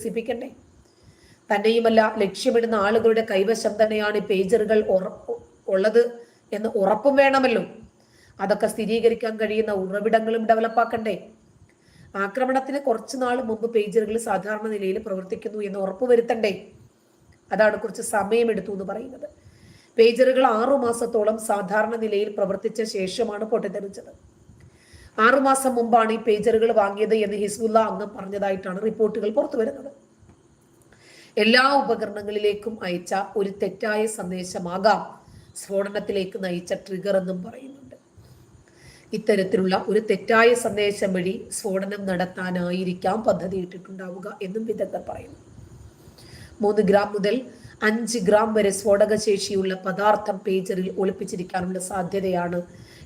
വികസിപ്പിക്കണ്ടേ? തന്നെയുമല്ല ലക്ഷ്യമിടുന്ന ആളുകളുടെ കൈവശം തന്നെയാണ് പേജറുകൾ ഉള്ളത് എന്ന് ഉറപ്പും വേണമല്ലോ. അതൊക്കെ സ്ഥിരീകരിക്കാൻ കഴിയുന്ന ഉറവിടങ്ങളും ഡെവലപ്പാക്കണ്ടേ ആക്രമണത്തിന് കുറച്ചു നാൾ മുമ്പ് പേജറുകൾ സാധാരണ നിലയിൽ പ്രവർത്തിക്കുന്നു എന്ന് ഉറപ്പുവരുത്തണ്ടേ അതാണ് കുറച്ച് സമയമെടുത്തു എന്ന് പറയുന്നത്. പേജറുകൾ ആറു മാസത്തോളം സാധാരണ നിലയിൽ പ്രവർത്തിച്ച ശേഷമാണ് പൊട്ടിത്തെറിച്ചത്. ആറുമാസം മുമ്പാണ് ഈ പേജറുകൾ വാങ്ങിയത് എന്ന് ഹിസ്ബുല്ല അന്ന് പറഞ്ഞതായിട്ടാണ് റിപ്പോർട്ടുകൾ പുറത്തു വരുന്നത്. എല്ലാ ഉപകരണങ്ങളിലേക്കും അയച്ച ഒരു തെറ്റായ സന്ദേശമാകാം. സ്ഫോടനത്തിലേക്ക് നയിച്ച ട്രിഗർ എന്നും പറയുന്നുണ്ട്. ഇത്തരത്തിലുള്ള ഒരു തെറ്റായ സന്ദേശം വഴി സ്ഫോടനം നടത്താനായിരിക്കാം പദ്ധതി ഇട്ടിട്ടുണ്ടാവുക എന്നും വിദഗ്ധർ പറയുന്നു. മൂന്ന് ഗ്രാം മുതൽ അഞ്ച് ഗ്രാം വരെ സ്ഫോടക ശേഷിയുള്ള പദാർത്ഥം പേജറിൽ ഒളിപ്പിച്ചിരിക്കാനുള്ള സാധ്യതയാണ്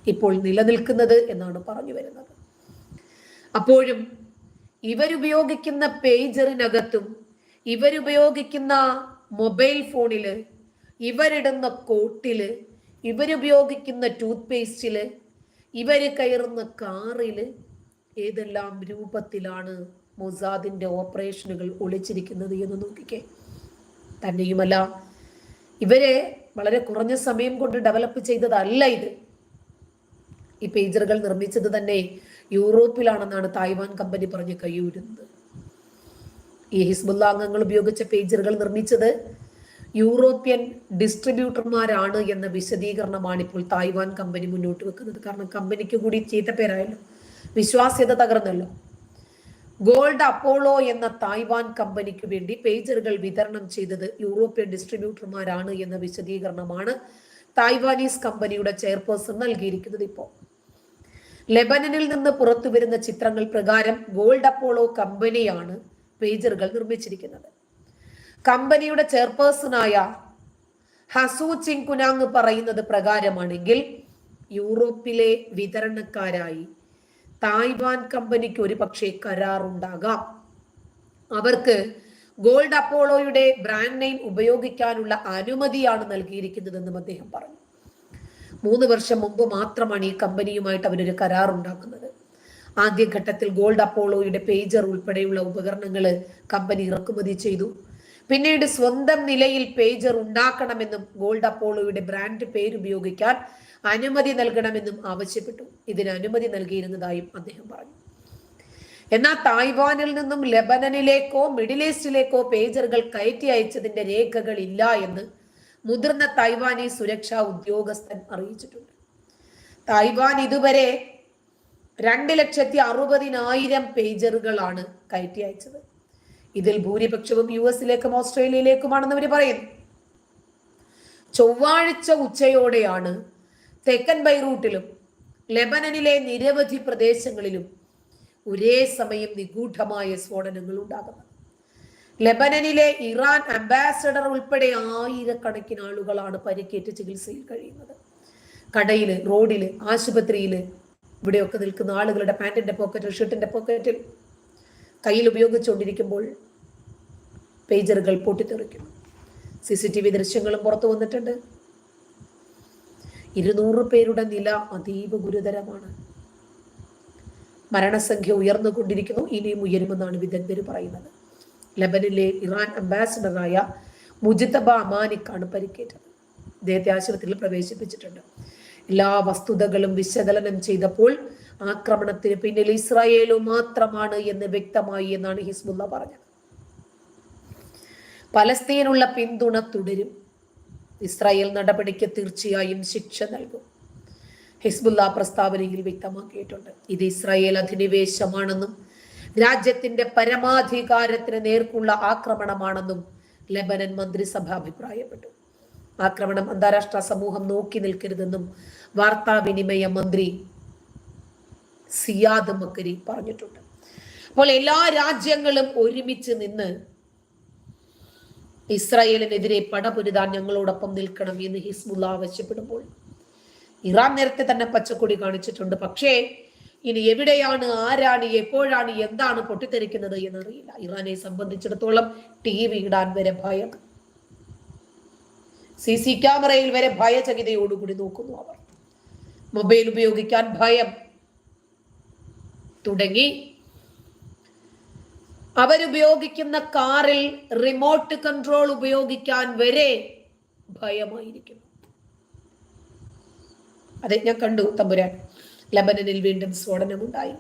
ഇപ്പോൾ നിലനിൽക്കുന്നത് എന്നാണ് പറഞ്ഞു വരുന്നത്. അപ്പോഴും ഇവരുപയോഗിക്കുന്ന പേജറിനകത്തും ഇവരുപയോഗിക്കുന്ന മൊബൈൽ ഫോണിൽ ഇവരിടുന്ന കോട്ടിൽ ഇവരുപയോഗിക്കുന്ന ടൂത്ത് പേസ്റ്റിൽ ഇവർ കയറുന്ന കാറിൽ ഏതെല്ലാം രൂപത്തിലാണ് മൊസാദിന്റെ ഓപ്പറേഷനുകൾ ഒളിച്ചിരിക്കുന്നത് എന്ന് നോക്കിക്കേ. തന്നെയുമല്ല. ഇവരെ വളരെ കുറഞ്ഞ സമയം കൊണ്ട് ഡെവലപ്പ് ചെയ്തതല്ല ഇത്. ഈ പേജറുകൾ നിർമ്മിച്ചത് തന്നെ യൂറോപ്പിലാണെന്നാണ് തായ്വാൻ കമ്പനി പറഞ്ഞ് കൈയൂരുന്നത് ഈ ഹിസ്ബുല്ല അംഗങ്ങൾ ഉപയോഗിച്ച പേജറുകൾ നിർമ്മിച്ചത് യൂറോപ്യൻ ഡിസ്ട്രിബ്യൂട്ടർമാരാണ് എന്ന വിശദീകരണമാണ് ഇപ്പോൾ തായ്വാൻ കമ്പനി മുന്നോട്ട് വെക്കുന്നത്. കാരണം കമ്പനിക്ക് കൂടി ചീത്തപ്പേരായല്ലോ വിശ്വാസ്യത തകർന്നല്ലോ. ഗോൾഡ് അപ്പോളോ എന്ന തായ്വാൻ കമ്പനിക്ക് വേണ്ടി പേജറുകൾ വിതരണം ചെയ്തത് യൂറോപ്യൻ ഡിസ്ട്രിബ്യൂട്ടർമാരാണ് എന്ന വിശദീകരണമാണ് തായ്വാനീസ് കമ്പനിയുടെ ചെയർപേഴ്സൺ നൽകിയിരിക്കുന്നത് ഇപ്പോൾ. ലെബനനിൽ നിന്ന് പുറത്തു വരുന്ന ചിത്രങ്ങൾ പ്രകാരം ഗോൾഡ് അപ്പോളോ കമ്പനിയാണ് പേജറുകൾ നിർമ്മിച്ചിരിക്കുന്നത്. കമ്പനിയുടെ ചെയർപേഴ്സണായ ഹസു ചിങ്കുനാങ് പറയുന്നത് പ്രകാരമാണെങ്കിൽ യൂറോപ്പിലെ വിതരണക്കാരായി തായ്വാൻ കമ്പനിക്ക് ഒരു പക്ഷേ കരാറുണ്ടാകാം. അവർക്ക് ഗോൾഡ് അപ്പോളോയുടെ ബ്രാൻഡ് നെയിം ഉപയോഗിക്കാനുള്ള അനുമതിയാണ് നൽകിയിരിക്കുന്നതെന്നും അദ്ദേഹം പറഞ്ഞു. മൂന്ന് വർഷം മുമ്പ് മാത്രമാണ് ഈ കമ്പനിയുമായിട്ട് അവരൊരു കരാർ ഉണ്ടാക്കുന്നത് ആദ്യഘട്ടത്തിൽ ഗോൾഡ് അപ്പോളോയുടെ പേജർ ഉൾപ്പെടെയുള്ള ഉപകരണങ്ങൾ കമ്പനി ഇറക്കുമതി ചെയ്തു. പിന്നീട് സ്വന്തം നിലയിൽ പേജർ ഉണ്ടാക്കണമെന്നും ഗോൾഡ് അപ്പോളോയുടെ ബ്രാൻഡ് പേരുപയോഗിക്കാൻ അനുമതി നൽകണമെന്നും ആവശ്യപ്പെട്ടു. ഇതിന് അനുമതി നൽകിയിരുന്നതായും അദ്ദേഹം പറഞ്ഞു. എന്നാൽ തായ്വാനിൽ നിന്നും ലെബനനിലേക്കോ മിഡിൽ ഈസ്റ്റിലേക്കോ പേജറുകൾ കയറ്റി അയച്ചതിന്റെ രേഖകൾ ഇല്ല എന്ന് മുതിർന്ന തായ്വാനി സുരക്ഷാ ഉദ്യോഗസ്ഥൻ അറിയിച്ചിട്ടുണ്ട്. തായ്വാൻ ഇതുവരെ രണ്ട് ലക്ഷത്തി അറുപതിനായിരം പേജറുകളാണ് കയറ്റി അയച്ചത്. ഇതിൽ ഭൂരിപക്ഷവും യു എസിലേക്കും ഓസ്ട്രേലിയയിലേക്കുമാണെന്ന് അവർ പറയുന്നു. ചൊവ്വാഴ്ച ഉച്ചയോടെയാണ് തെക്കൻ ബൈറൂട്ടിലും ലെബനനിലെ നിരവധി പ്രദേശങ്ങളിലും ഒരേ സമയം നിഗൂഢമായ സ്ഫോടനങ്ങൾ ഉണ്ടാകുന്നത്. ലെബനനിലെ ഇറാൻ അംബാസഡർ ഉൾപ്പെടെ ആയിരക്കണക്കിന് ആളുകളാണ് പരിക്കേറ്റ് ചികിത്സയിൽ കഴിയുന്നത്. കടയിൽ റോഡിൽ ആശുപത്രിയിൽ ഇവിടെയൊക്കെ നിൽക്കുന്ന ആളുകളുടെ പാന്റിന്റെ പോക്കറ്റിൽ ഷർട്ടിന്റെ പോക്കറ്റിൽ കയ്യിൽ ഉപയോഗിച്ചുകൊണ്ടിരിക്കുമ്പോൾ പേജറുകൾ പൊട്ടിത്തെറിക്കുന്നു. സി സി ടി വി ദൃശ്യങ്ങളും പുറത്തു വന്നിട്ടുണ്ട്. ഇരുന്നൂറ് പേരുടെ നില അതീവ ഗുരുതരമാണ്. മരണസംഖ്യ ഉയർന്നുകൊണ്ടിരിക്കുന്നു. ഇനിയും ഉയരുമെന്നാണ് വിദഗ്ധർ പറയുന്നത്. ലബനിലെ ഇറാൻ അംബാസിഡറായ മുജിത്തബ അമാനിക്കാണ് പരിക്കേറ്റത്. അദ്ദേഹത്തെ ആശുപത്രിയിൽ പ്രവേശിപ്പിച്ചിട്ടുണ്ട്. എല്ലാ വസ്തുതകളും വിശകലനം ചെയ്തപ്പോൾ ആക്രമണത്തിന് പിന്നിൽ ഇസ്രായേലും മാത്രമാണ് എന്ന് വ്യക്തമായി എന്നാണ് ഹിസ്ബുല്ല പറഞ്ഞത്. പലസ്തീനുള്ള പിന്തുണ തുടരും. ഇസ്രായേൽ നടപടിക്ക് തീർച്ചയായും ശിക്ഷ നൽകും. ഹിസ്ബുല്ല പ്രസ്താവനയിൽ വ്യക്തമാക്കിയിട്ടുണ്ട്. ഇത് ഇസ്രായേൽ അധിനിവേശമാണെന്നും രാജ്യത്തിന്റെ പരമാധികാരത്തിന് നേർക്കുള്ള ആക്രമണമാണെന്നും ലബനൻ മന്ത്രിസഭ അഭിപ്രായപ്പെട്ടു. ആക്രമണം അന്താരാഷ്ട്ര സമൂഹം നോക്കി നിൽക്കരുതെന്നും വാർത്താവിനിമയ മന്ത്രി സിയാദ് മക്കരി പറഞ്ഞിട്ടുണ്ട്. അപ്പോൾ എല്ലാ രാജ്യങ്ങളും ഒരുമിച്ച് നിന്ന് ഇസ്രായേലിനെതിരെ പടപൊരുതാൻ ഞങ്ങളോടൊപ്പം നിൽക്കണം എന്ന് ഹിസ്ബുല്ല ആവശ്യപ്പെടുമ്പോൾ ഇറാൻ നേരത്തെ തന്നെ പച്ചക്കൊടി കാണിച്ചിട്ടുണ്ട്. പക്ഷേ ഇനി എവിടെയാണ് ആരാണ് എപ്പോഴാണ് എന്താണ് പൊട്ടിത്തെറിക്കുന്നത് എന്നറിയില്ല. ഇറാനെ സംബന്ധിച്ചിടത്തോളം ടി വി ഇടാൻ വരെ ഭയം. സി സി ക്യാമറയിൽ വരെ ഭയചകിതയോടുകൂടി നോക്കുന്നു അവർ. മൊബൈൽ ഉപയോഗിക്കാൻ ഭയം. തുടങ്ങി. അവരുപയോഗിക്കുന്ന കാറിൽ റിമോട്ട് കൺട്രോൾ ഉപയോഗിക്കാൻ വരെ ഭയമായിരിക്കുന്നു. അതെ ഞാൻ കണ്ടു തമ്പുരാൻ. ലബനനിൽ വീണ്ടും സ്ഫോടനമുണ്ടായി.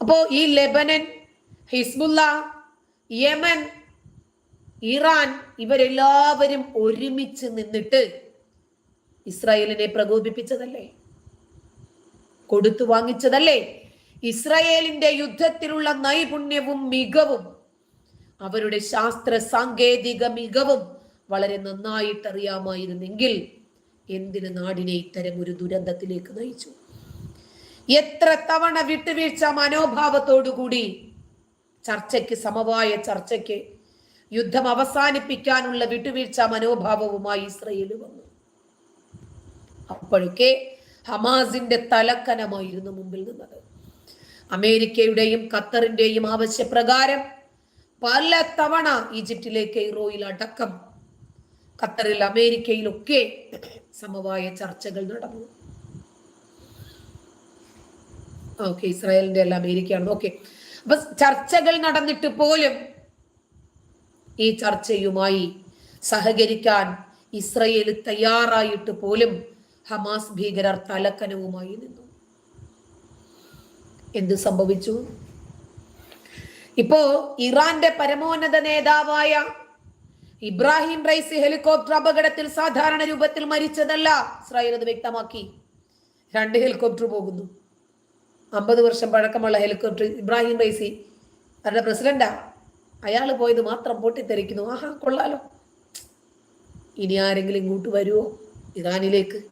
അപ്പോ ഈ ലെബനൻ ഹിസ്ബുല്ല യമൻ ഇറാൻ ഇവരെല്ലാവരും ഒരുമിച്ച് നിന്നിട്ട് ഇസ്രായേലിനെ പ്രകോപിപ്പിച്ചതല്ലേ? കൊടുത്തു വാങ്ങിച്ചതല്ലേ? ഇസ്രായേലിന്റെ യുദ്ധത്തിലുള്ള നൈപുണ്യവും മികവും അവരുടെ ശാസ്ത്ര സാങ്കേതിക മികവും വളരെ നന്നായിട്ട് അറിയാമായിരുന്നെങ്കിൽ എന്തിന് നാടിനെ ഇത്തരം ഒരു ദുരന്തത്തിലേക്ക് നയിച്ചു? എത്ര തവണ വിട്ടുവീഴ്ച മനോഭാവത്തോടുകൂടി ചർച്ചയ്ക്ക് സമവായ ചർച്ചയ്ക്ക് യുദ്ധം അവസാനിപ്പിക്കാനുള്ള വിട്ടുവീഴ്ച മനോഭാവവുമായി ഇസ്രയേൽ വന്നു. അപ്പോഴൊക്കെ ഹമാസിന്റെ തലക്കനമായിരുന്നു മുമ്പിൽ നിന്നത്. അമേരിക്കയുടെയും ഖത്തറിന്റെയും ആവശ്യപ്രകാരം പല തവണ ഈജിപ്തിലെ കെയ്റോയിൽ അടക്കം ഖത്തറിൽ അമേരിക്കയിലൊക്കെ സമവായ ചർച്ചകൾ നടന്നു. ഓക്കെ ഇസ്രായേലിന്റെ അല്ല അമേരിക്കയാണ്. ഓക്കെ അപ്പൊ ചർച്ചകൾ നടന്നിട്ട് പോലും ഈ ചർച്ചയുമായി സഹകരിക്കാൻ ഇസ്രയേൽ തയ്യാറായിട്ട് പോലും ഹമാസ് ഭീകരർ തലക്കനവുമായി നിന്നു. എന്ത് സംഭവിച്ചു? ഇപ്പോ ഇറാന്റെ പരമോന്നത നേതാവായ ഇബ്രാഹിം റൈസി ഹെലികോപ്റ്റർ അപകടത്തിൽ സാധാരണ രൂപത്തിൽ മരിച്ചതല്ല. ഇസ്രായേൽ അത് വ്യക്തമാക്കി. രണ്ട് ഹെലികോപ്റ്റർ പോകുന്നു. അമ്പത് വർഷം പഴക്കമുള്ള ഹെലികോപ്റ്റർ ഇബ്രാഹിം റൈസി അവരുടെ പ്രസിഡന്റാ അയാൾ പോയത് മാത്രം പൊട്ടിത്തെറിക്കുന്നു. ആഹാ കൊള്ളാലോ. ഇനി ആരെങ്കിലും ഇങ്ങോട്ട് വരുമോ ഇറാനിലേക്ക്.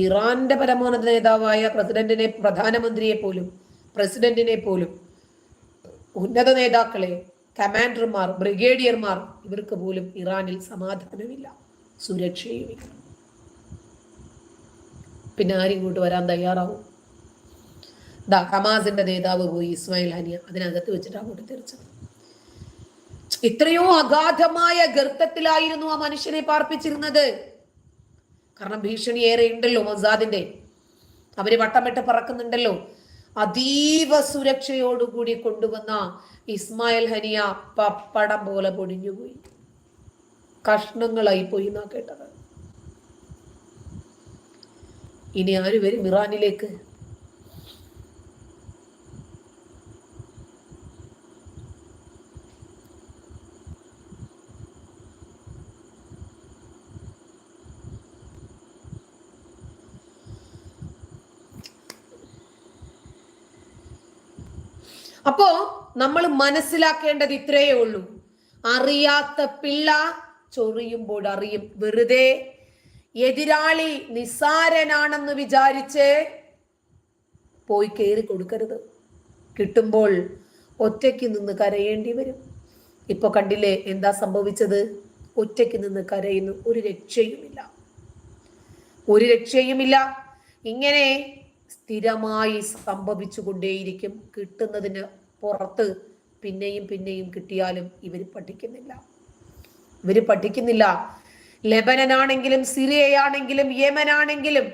ഇറാന്റെ പരമോന്നത നേതാവായ പ്രസിഡന്റിനെ പ്രധാനമന്ത്രിയെ പോലും പ്രസിഡന്റിനെ പോലും ഉന്നത നേതാക്കളെ കമാൻഡർമാർ ബ്രിഗേഡിയർമാർ ഇവർക്ക് പോലും ഇറാനിൽ സമാധാനമില്ല സുരക്ഷയുമില്ല. പിന്നെ ഇങ്ങോട്ട് വരാൻ തയ്യാറാവും. ദാ ഹമാസിന്റെ നേതാവ് പോയി ഇസ്മായിൽ ഹനിയ അതിനകത്ത് വെച്ചിട്ട് അങ്ങോട്ട് തിരിച്ചത് ഇത്രയോ അഗാധമായ ഗർത്തത്തിലായിരുന്നു ആ മനുഷ്യനെ പാർപ്പിച്ചിരുന്നത്. കാരണം ഭീഷണി ഏറെ ഉണ്ടല്ലോ മൊസാദിന്റെ. അവർ വട്ടമിട്ട് പറക്കുന്നുണ്ടല്ലോ. അതീവ സുരക്ഷയോടുകൂടി കൊണ്ടുവന്ന ഇസ്മായിൽ ഹനിയ പപ്പടം പോലെ പൊടിഞ്ഞുപോയി. കഷ്ണങ്ങളായി പോയി എന്നാ കേട്ടത്. ഇനി ആര് വരും ഇറാനിലേക്ക്? അപ്പോ നമ്മൾ മനസ്സിലാക്കേണ്ടത് ഇത്രയേ ഉള്ളൂ. അറിയാത്ത പിള്ള ചൊറിയുമ്പോൾ അറിയും. വെറുതെ എതിരാളി നിസാരനാണെന്ന് വിചാരിച്ച് പോയി കയറി കൊടുക്കരുത്. കിട്ടുമ്പോൾ ഒറ്റയ്ക്ക് നിന്ന് കരയേണ്ടി വരും. ഇപ്പൊ കണ്ടില്ലേ എന്താ സംഭവിച്ചത്? ഒറ്റയ്ക്ക് നിന്ന് കരയുന്നു. ഒരു രക്ഷയുമില്ല. ഒരു രക്ഷയുമില്ല. ഇങ്ങനെ സ്ഥിരമായി സംഭവിച്ചു കൊണ്ടേയിരിക്കും കിട്ടുന്നതിന് പുറത്ത് പിന്നെയും പിന്നെയും കിട്ടിയാലും ഇവർ പഠിക്കുന്നില്ല. ഇവർ പഠിക്കുന്നില്ല. ലെബനനാണെങ്കിലും സിറിയയാണെങ്കിലും യമനാണെങ്കിലും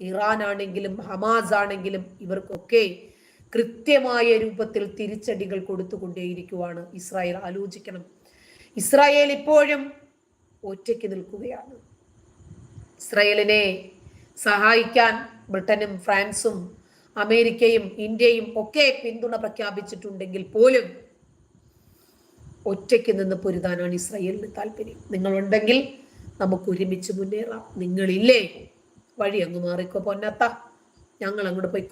ഇറാൻ ആണെങ്കിലും ഹമാസ് ആണെങ്കിലും ഇവർക്കൊക്കെ കൃത്യമായ രൂപത്തിൽ തിരിച്ചടികൾ കൊടുത്തുകൊണ്ടേയിരിക്കുവാണ് ഇസ്രായേൽ. ആലോചിക്കണം. ഇസ്രായേൽ ഇപ്പോഴും ഒറ്റയ്ക്ക് നിൽക്കുകയാണ്. ഇസ്രായേലിനെ സഹായിക്കാൻ ബ്രിട്ടനും ഫ്രാൻസും അമേരിക്കയും ഇന്ത്യയും ഒക്കെ പിന്തുണ പ്രഖ്യാപിച്ചിട്ടുണ്ടെങ്കിൽ പോലും ഒറ്റയ്ക്ക് നിന്ന് പൊരുതാനാണ് ഇസ്രയേലിന് താല്പര്യം. നിങ്ങളുണ്ടെങ്കിൽ നമുക്ക് ഒരുമിച്ച് മുന്നേറാം. നിങ്ങളില്ലേ? വഴി അങ്ങ് മാറിക്കോ പൊന്നത്ത. ഞങ്ങൾ അങ്ങോട്ട് പോയി